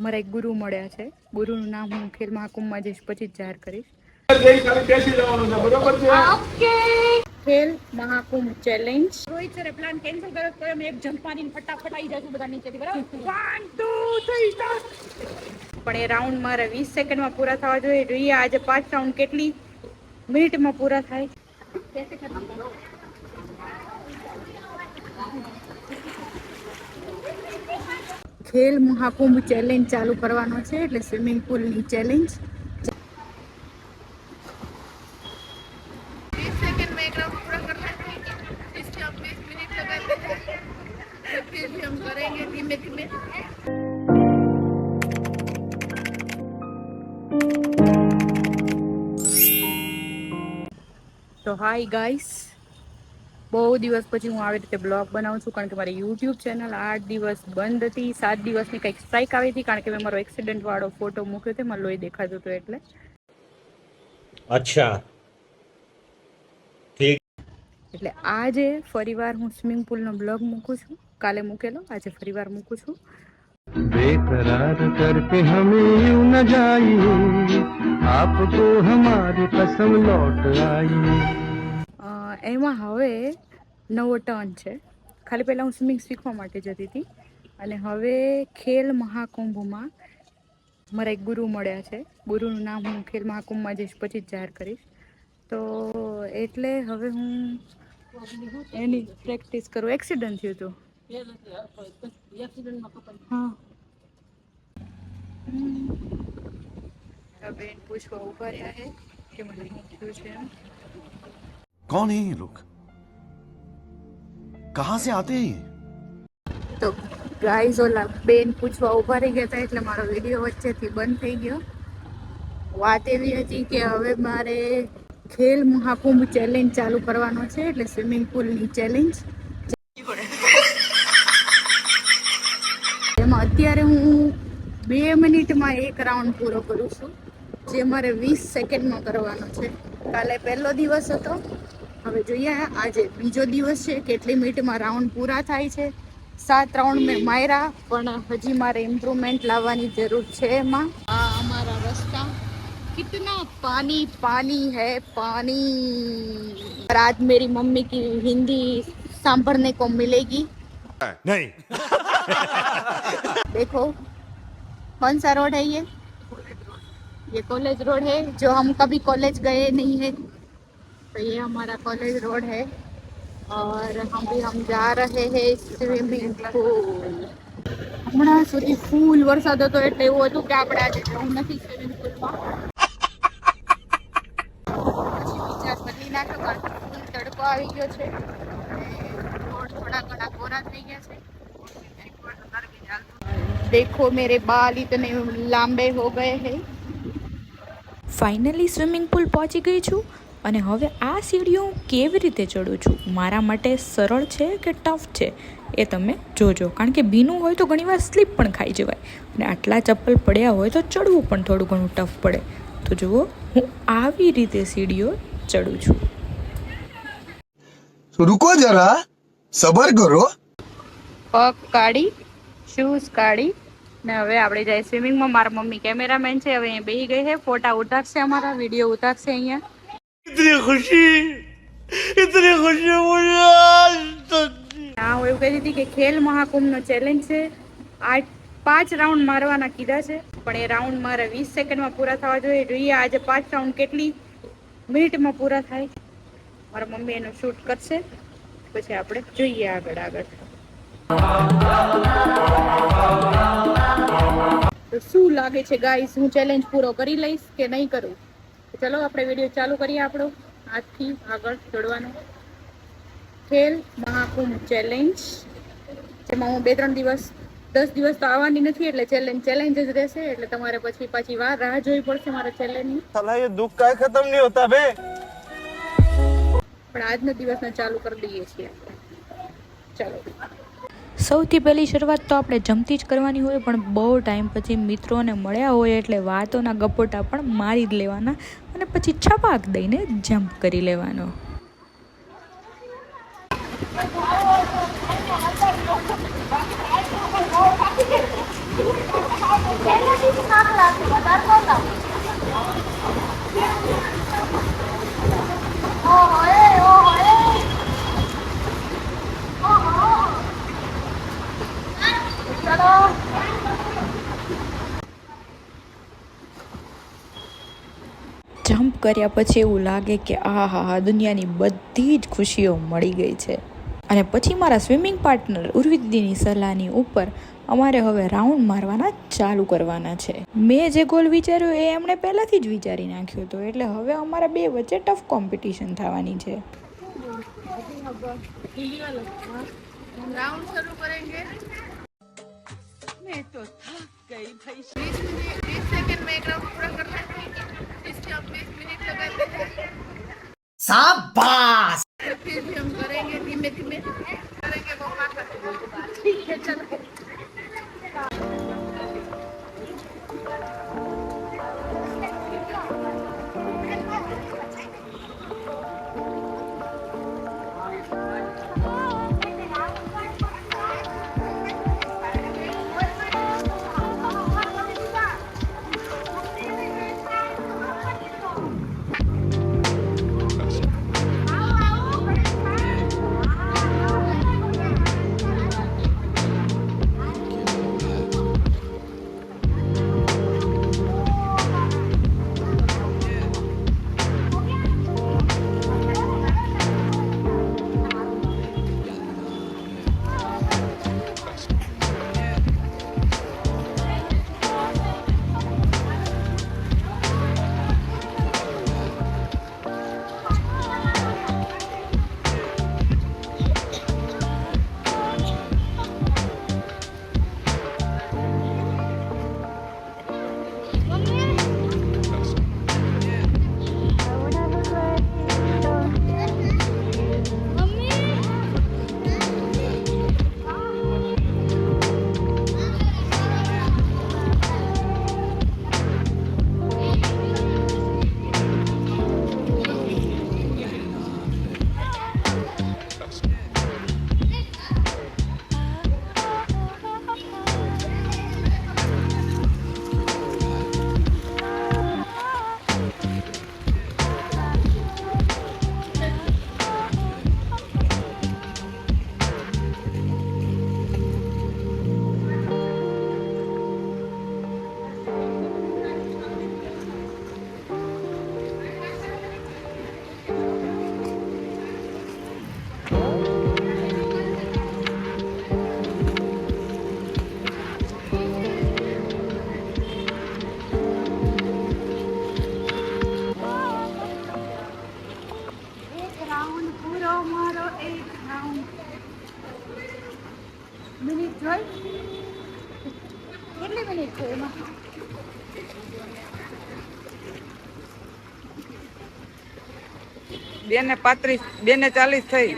મારા એક ગુરુ મળ્યા છે. ગુરુનું નામ હું ખેલ મહાકુંભમાં જઈશ પછી જ જાહેર કરીશ. ખાલી મહાકુંભ ચેલેન્જ રોહિત સરે પ્લાન કેન્સલ કર્યો તો અમે એક જમ્પ મારીને ફટાફટ આવી જશું બધા નીચેથી બરાબર? પણ એ રાઉન્ડ મારે વીસ સેકન્ડમાં પૂરા થવા જોઈએ. જોઈએ આજે પાંચ રાઉન્ડ કેટલી મિનિટમાં પૂરા થાય. ખેલ મહાકુંભ ચેલેન્જ ચાલુ કરવાનો છે એટલે સ્વિમિંગ પુલની ચેલેન્જ તો હાય ગાઈસ બહુ દિવસ પછી હું આવી રીતે બ્લોગ બનાવું છું કારણ કે મારી યુટ્યુબ ચેનલ આઠ દિવસ બંધ હતી સાત દિવસની કંઈક સ્ટ્રાઇક આવી હતી કારણ કે મેં મારો એક્સિડન્ટ વાળો ફોટો મૂક્યો હતો મને લોહી દેખાતો હતો એટલે. અચ્છા. એટલે આજે ફરીવાર હું સ્વિમિંગ પૂલનો બ્લોગ મૂકું છું. કાલે મૂકેલો આજે ફરીવાર મૂકું છું. બેકરાર કરકે હમે યુ ન જાઈએ આપકો હમારી કસમ લૌટ આઈ એમાં હવે નવો ટર્ન છે. ખાલી પહેલાં હું સ્વિમિંગ શીખવા માટે જતી હતી. અને હવે ખેલ મહાકુંભમાં મારા એક ગુરુ મળ્યા છે. ગુરુનું નામ હું ખેલ મહાકુંભમાં જઈશ પછી જ જાહેર કરીશ. તો એટલે હવે હું એની પ્રેક્ટિસ કરું. એક્સિડન્ટ થયું હતું. હા. બેન પૂછવા ઊભા રહ્યા કે મને થયું છે કોણ હે લોક कहां से आते हैं ये તો ગાઈઝ ઓલા બેન પૂછવા ઊભા રહી ગયા હતા એટલે મારો વિડીયો વચ્ચેથી બંધ થઈ ગયો વાત એવી હતી કે હવે મારે ખેલ મહાકુંભ ચેલેન્જ ચાલુ કરવાનો છે એટલે સ્વિમિંગ પુલની ચેલેન્જ એમાં અત્યારે હું બે મિનિટમાં એક રાઉન્ડ પૂરો કરું છું જે મારે વીસ સેકન્ડમાં કરવાનો છે કાલે પહેલો દિવસ હતો હવે જોઈએ આજે બીજો દિવસ છે કેટલી મિનિટમાં રાઉન્ડ પૂરા થાય છે સાત રાઉન્ડ મેં માર્યા પણ હજી મારે ઇમ્પ્રુવમેન્ટ લાવવાની જરૂર છે એમાં આ અમારા રસ્તા कितना पानी पानी है पानी और आज मेरी मम्मी की हिंदी सांभरने को मिलेगी नहीं देखो कौन सा रोड है ये ये कॉलेज रोड है जो हम कभी कॉलेज गए नहीं है तो ये हमारा कॉलेज रोड है और हम भी हम जा रहे हैं स्विमिंग पूल હમણાં સુધી ફૂલ વરસાદ હતો એટલે એવું હતું કે આપણે આજે જવું નથી સ્વિમિંગ પુલમાં પછી વિચાર બદલી નાખ્યો કારણ કે ફૂલ તડકો આવી ગયો છે અને રોડ થોડા ઘણા કોરા થઈ ગયા છે देखो मेरे बाल इतने लांबे हो गए हैं ફાઇનલી સ્વિમિંગ પુલ પહોંચી ગઈ છું અને હવે આ સીડીઓ હું કેવી રીતે ચડું છું? મારા માટે સરળ છે કે ટફ છે? એ તમે જોજો. કારણ કે ભીનું હોય તો ઘણીવાર સ્લીપ પણ ખાઈ જવાય. અને આટલા ચપ્પલ પડ્યા હોય તો ચડવું પણ થોડું ઘણું ટફ પડે. તો જુઓ હું આવી રીતે સીડીઓ ચડું છું. રૂકો જરા. સબર કરો. પગ કાઢી શૂઝ કાઢી ને હવે આપણે જાય સ્વિમિંગમાં મારા મમ્મી કેમેરામેન છે. હવે અહીંયા બેસી ગઈ છે. ફોટા ઉતારશે અમારા વીડિયો ઉતારશે અહીંયા. इतनी खुशी इतनी खुशी मुझे आज तक હા હું એવું કહેતી હતી કે ખેલ મહાકુંભનો ચેલેન્જ છે આઠ પાંચ રાઉન્ડ મારવાના કીધા છે પણ એ રાઉન્ડ મારે વીસ સેકન્ડમાં પૂરા થવા જોઈએ જોઈએ આજે પાંચ રાઉન્ડ કેટલી મિનિટમાં પૂરા થાય મારા મમ્મી એનું શૂટ કરશે પછી આપણે જોઈએ આગળ આગળ તો શું લાગે છે ગાઈસ હું ચેલેન્જ પૂરો કરી લઈશ કે નહીં કરું તો ચાલો આપણે વીડિયો ચાલુ કરીએ આપણો. આજથી આગળ જોડવાનો ખેલ મહાકુંભ ચેલેન્જ જેમાં હું બે ત્રણ દિવસ દસ દિવસ તો આવવાની નથી એટલે ચેલેન્જ ચેલેન્જ જ રહેશે. એટલે તમારે પછી પાછી વાર રાહ જોવી પડશે મારા ચેલેન્જની સલાહ એ દુઃખ કાય ખતમ નહીં હોતા બે પણ આજનો દિવસને ચાલુ કરી દઈએ છીએ. ચાલો. સૌથી પહેલી શરૂઆત તો આપણે જમતી જ કરવાની હોય, પણ બહુ ટાઈમ પછી મિત્રોને મળ્યા હોય એટલે વાતોના ગપોટા પણ મારી જ લેવાના અને પછી છપાક દઈને જમ્પ કરી લેવાનો. કર્યા પછી એવું લાગે કે આ હા હા દુનિયાની બધી જ ખુશીઓ મળી ગઈ છે. અને પછી મારા સ્વિમિંગ પાર્ટનર ઉર્વિદ્દીની સલાહની ઉપર અમારે હવે રાઉન્ડ મારવાના ચાલુ કરવાના છે. મેં જે ગોલ વિચાર્યો એ એમણે પહેલાંથી જ વિચારી નાખ્યો હતો, એટલે હવે અમારા બે વચ્ચે ટફ કોમ્પિટિશન થવાની છે. રાઉન્ડ શરૂ કરેંગે મેં તો થાક ગઈ ભાઈ. बीस मिनट बीस सेकंड में एक राउंड पूरा करना है इसके अब बीस मिनट लगाते हैं शाबाश फिर भी हम करेंगे धीमे धीमे करेंगे वो माता ठीक है चलो બે ને પાંત્રીસ બે ને ચાલીસ થઈ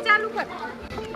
ચાલુ તે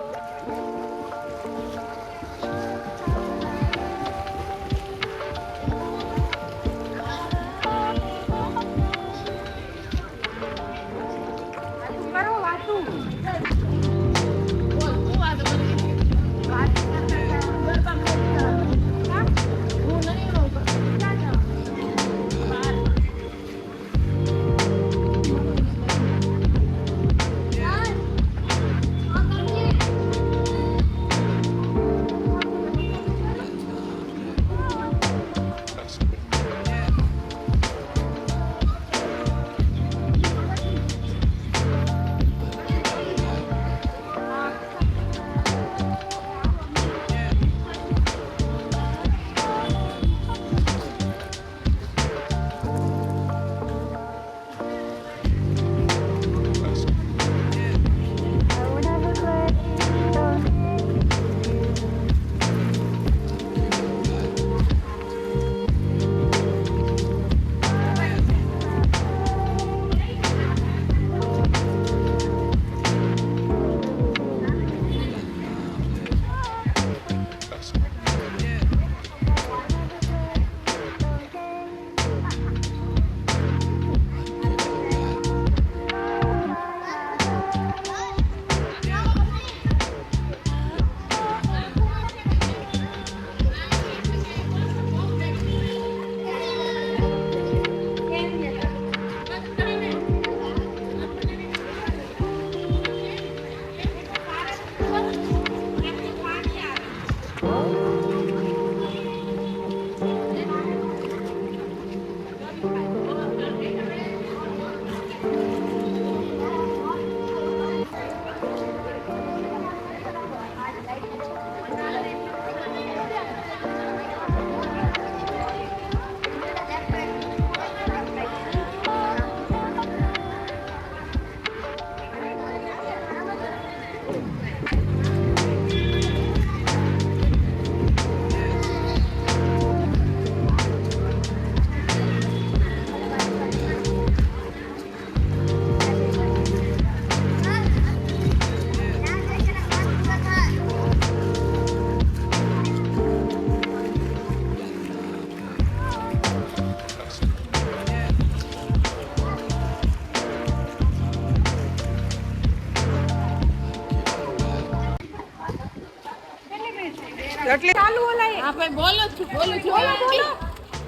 એટલે ચાલુ ઓલાય. હા ભાઈ બોલો છું બોલું છું. બોલો બોલો.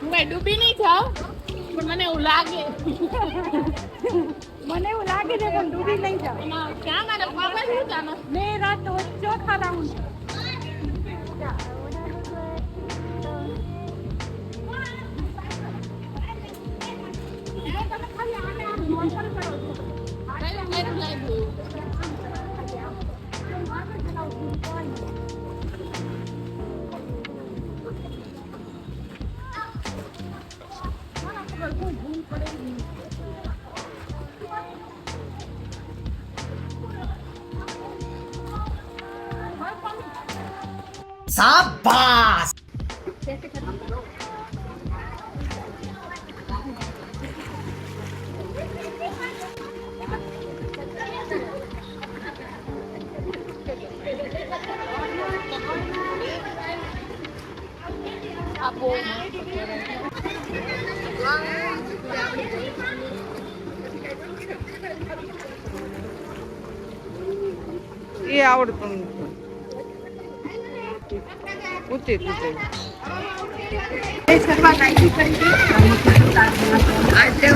હું કઈ ડૂબી નહીં જાઉં પણ મને એવું લાગે. મને એવું લાગે છે પણ ડૂબી નહીં જાવ ના, ક્યાં મારા ખબર શું જાનો બે રાત ચોથા રાઉન્ડ કયું કયું લાગ્યું એ આવડતું નથી ઊંચી ઊંચી આજે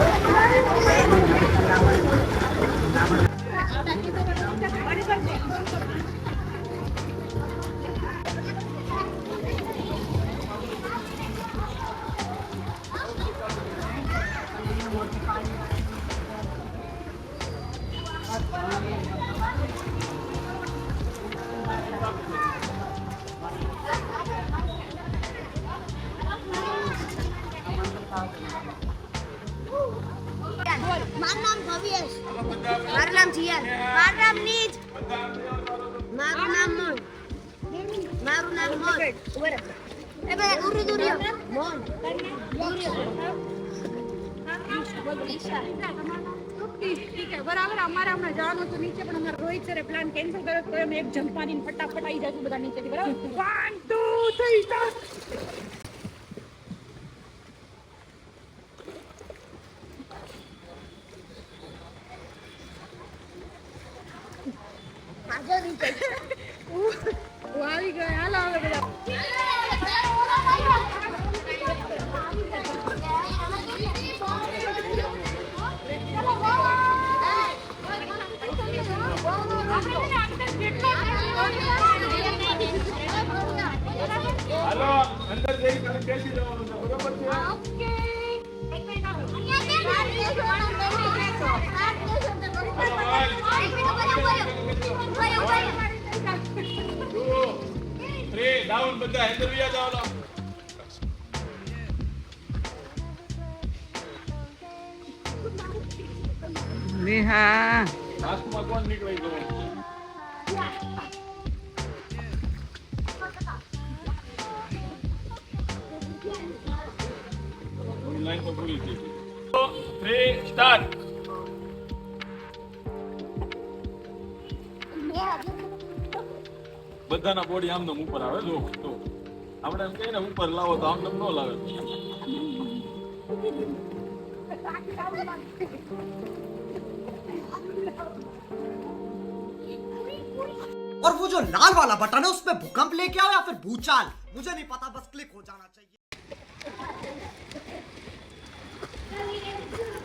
હવે હું બરાબર અમારે હમણાં જવાનું હતું નીચે પણ અમારે રોહિત સરે પ્લાન કેન્સલ કર્યો તો અમે એક જમ્પ મારીને ફટાફટ આવી જશું બધા નીચેથી બરાબર? વન ટુ થ્રી સ્ટાર્ટ અંદર જઈ ખાલી બેસી જવાનું છે બરોબર છે જાવ નેહા. લાસ્ટમાં કોણ નીકળી ગયો લાઈન તો પૂરી થઈ ગઈ થ્રી સ્ટાર્ટ બધાના બોડી આમ નામ ઉપર આવે જો તો આપણે એમ કહીએ ને ઉપર લાવો તો આમ નામ ન લાવે और वो जो लाल वाला बटन है उसमें भूकंप लेके आओ या फिर भूचाल मुझे नहीं पता बस क्लिक हो जाना चाहिए Let me get the two.